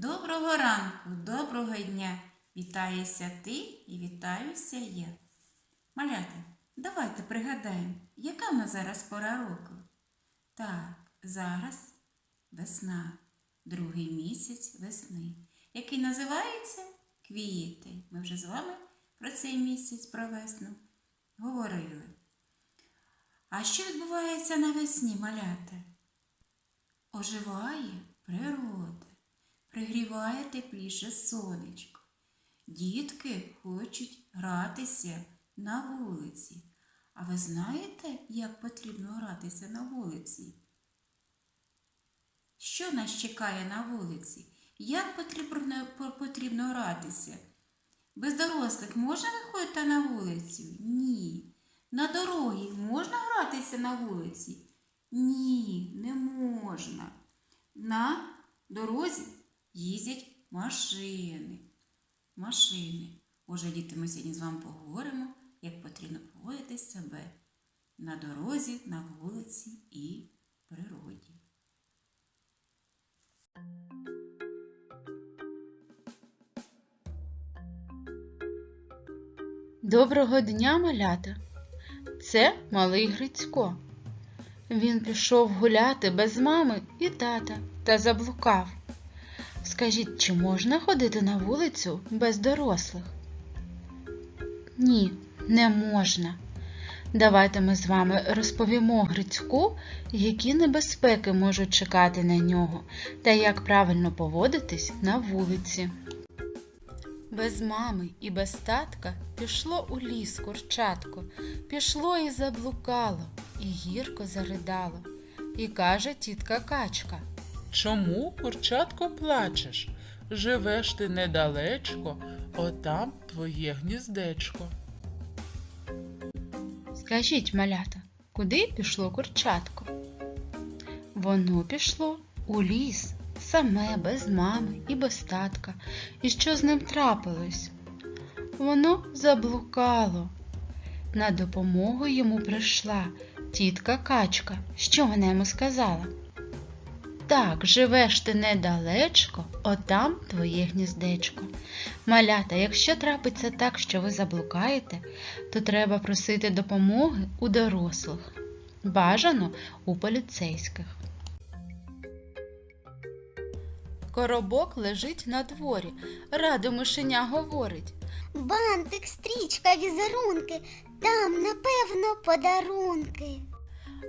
Доброго ранку, доброго дня. Вітаєшся ти і вітаюся я. Малята, давайте пригадаємо, яка в нас зараз пора року. Так, зараз весна, другий місяць весни, який називається квітень. Ми вже з вами про цей місяць, про весну говорили. А що відбувається навесні, малята? Оживає природа, пригріває тепліше сонечко. Дітки хочуть гратися на вулиці. А ви знаєте, як потрібно гратися на вулиці? Що нас чекає на вулиці? Як потрібно, потрібно гратися? Без дорослих можна виходити на вулицю? Ні. На дорогі можна гратися на вулиці? Ні, не можна. На дорозі їздять машини. Машини. Отже, діти, ми сьогодні з вами поговоримо, як потрібно поводити себе на дорозі, на вулиці і природі. Доброго дня, малята! Це малий Грицько. Він пішов гуляти без мами і тата та заблукав. Скажіть, чи можна ходити на вулицю без дорослих? Ні, не можна. Давайте ми з вами розповімо Грицьку, які небезпеки можуть чекати на нього та як правильно поводитись на вулиці. Без мами і без татка пішло у ліс курчатко, пішло і заблукало, і гірко заридало. І каже тітка качка. Чому, курчатко, плачеш? Живеш ти недалечко, отам твоє гніздечко. Скажіть, малята, куди пішло курчатко? Воно пішло у ліс, саме без мами і без татка. І що з ним трапилось? Воно заблукало. На допомогу йому прийшла тітка качка. Що вона йому сказала? Так, живеш ти недалечко, отам твоє гніздечко. Малята, якщо трапиться так, що ви заблукаєте, то треба просити допомоги у дорослих. Бажано у поліцейських. Коробок лежить на дворі. Радо мишеня говорить. Бантик, стрічка, візерунки, там, напевно, подарунки.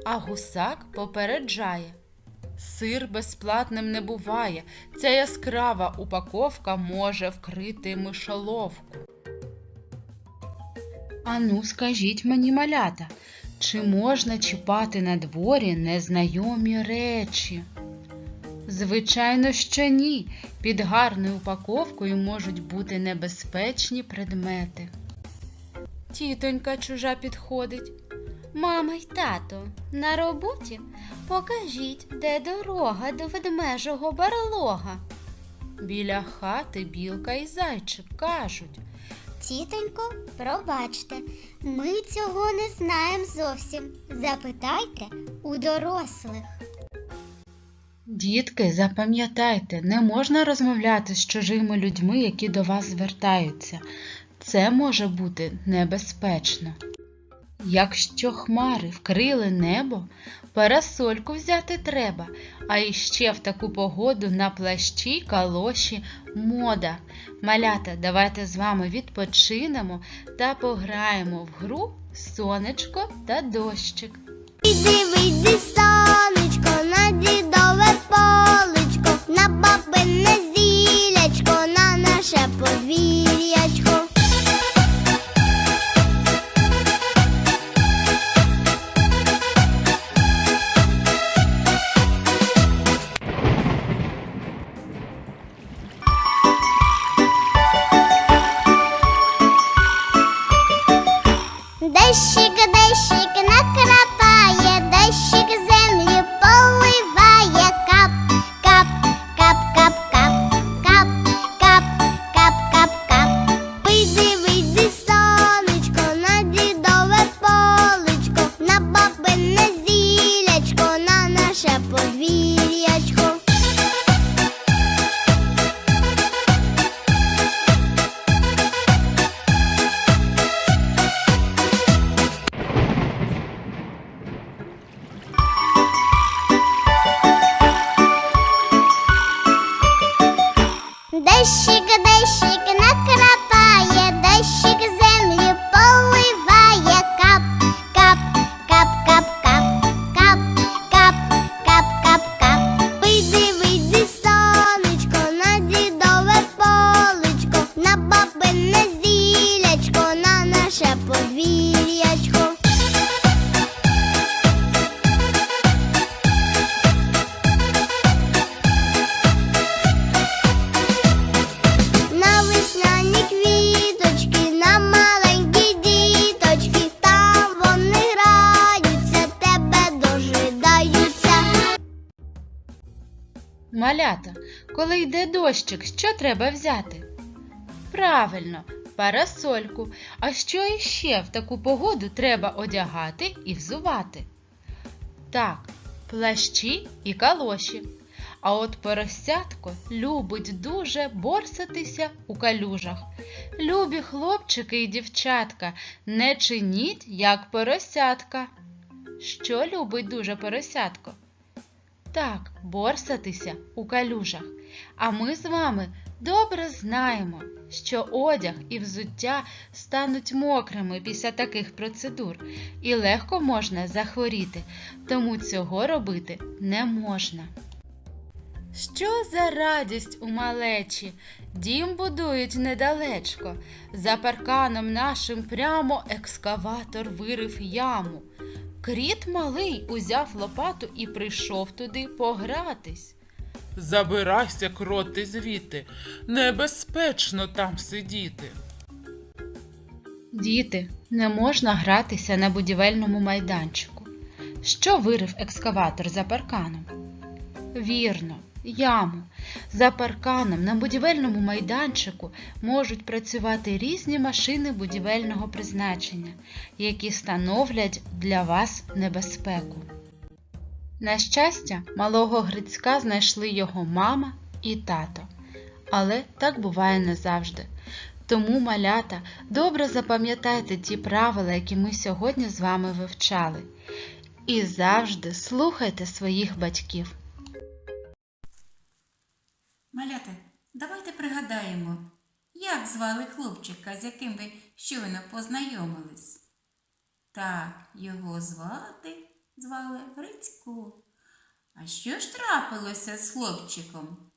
А гусак попереджає. Сир безплатним не буває. Ця яскрава упаковка може вкрити мишоловку. Ану, скажіть мені, малята, чи можна чіпати на дворі незнайомі речі? Звичайно, що ні. Під гарною упаковкою можуть бути небезпечні предмети. Тітонька чужа підходить. Мама й тато, на роботі покажіть, де дорога до ведмежого барлога. Біля хати білка і зайчик кажуть. Тітонько, пробачте, ми цього не знаємо зовсім. Запитайте у дорослих. Дітки, запам'ятайте, не можна розмовляти з чужими людьми, які до вас звертаються. Це може бути небезпечно. Якщо хмари вкрили небо, парасольку взяти треба, а іще в таку погоду на плащі калоші мода. Малята, давайте з вами відпочинемо та пограємо в гру сонечко та дощик. Іди, вийди, сонечко, дощик, дощик на край. Малята, коли йде дощик, що треба взяти? Правильно, парасольку. А що іще в таку погоду треба одягати і взувати? Так, плащі і калоші. А от поросятко любить дуже борсатися у калюжах. Любі хлопчики і дівчатка, не чиніть, як поросятка. Що любить дуже поросятко? Так, борсатися у калюжах. А ми з вами добре знаємо, що одяг і взуття стануть мокрими після таких процедур, і легко можна захворіти, тому цього робити не можна. Що за радість у малечі? Дім будують недалечко. За парканом нашим прямо екскаватор вирив яму. Кріт малий узяв лопату і прийшов туди погратись. Забирайся, кроти, звідти. Небезпечно там сидіти. Діти, не можна гратися на будівельному майданчику. Що вирив екскаватор за парканом? Вірно, яму. За парканом на будівельному майданчику можуть працювати різні машини будівельного призначення, які становлять для вас небезпеку. На щастя, малого Грицька знайшли його мама і тато. Але так буває не завжди. Тому, малята, добре запам'ятайте ті правила, які ми сьогодні з вами вивчали. І завжди слухайте своїх батьків. Малята, давайте пригадаємо, як звали хлопчика, з яким ви щойно познайомились. Так, його звати звали Грицько. А що ж трапилося з хлопчиком?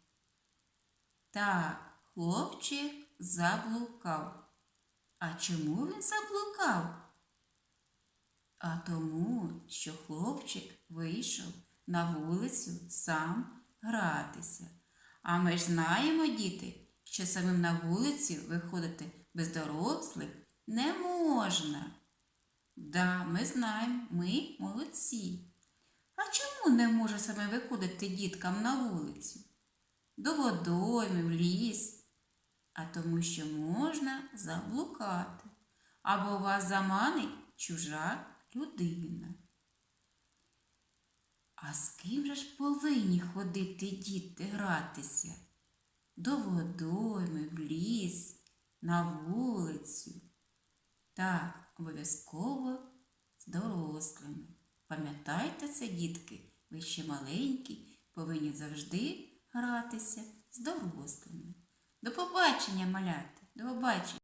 Так, хлопчик заблукав. А чому він заблукав? А тому, що хлопчик вийшов на вулицю сам гратися. А ми ж знаємо, діти, що самим на вулицю виходити без дорослих не можна. Да, ми знаємо, ми молодці. А чому не може саме виходити діткам на вулицю? До водойми, в ліс. А тому, що можна заблукати. Або вас заманить чужа людина. А з ким же ж повинні ходити діти гратися? До водойми, в ліс, на вулицю. Так, обов'язково з дорослими. Пам'ятайте це, дітки, ви ще маленькі, повинні завжди гратися з дорослими. До побачення, малята, до побачення.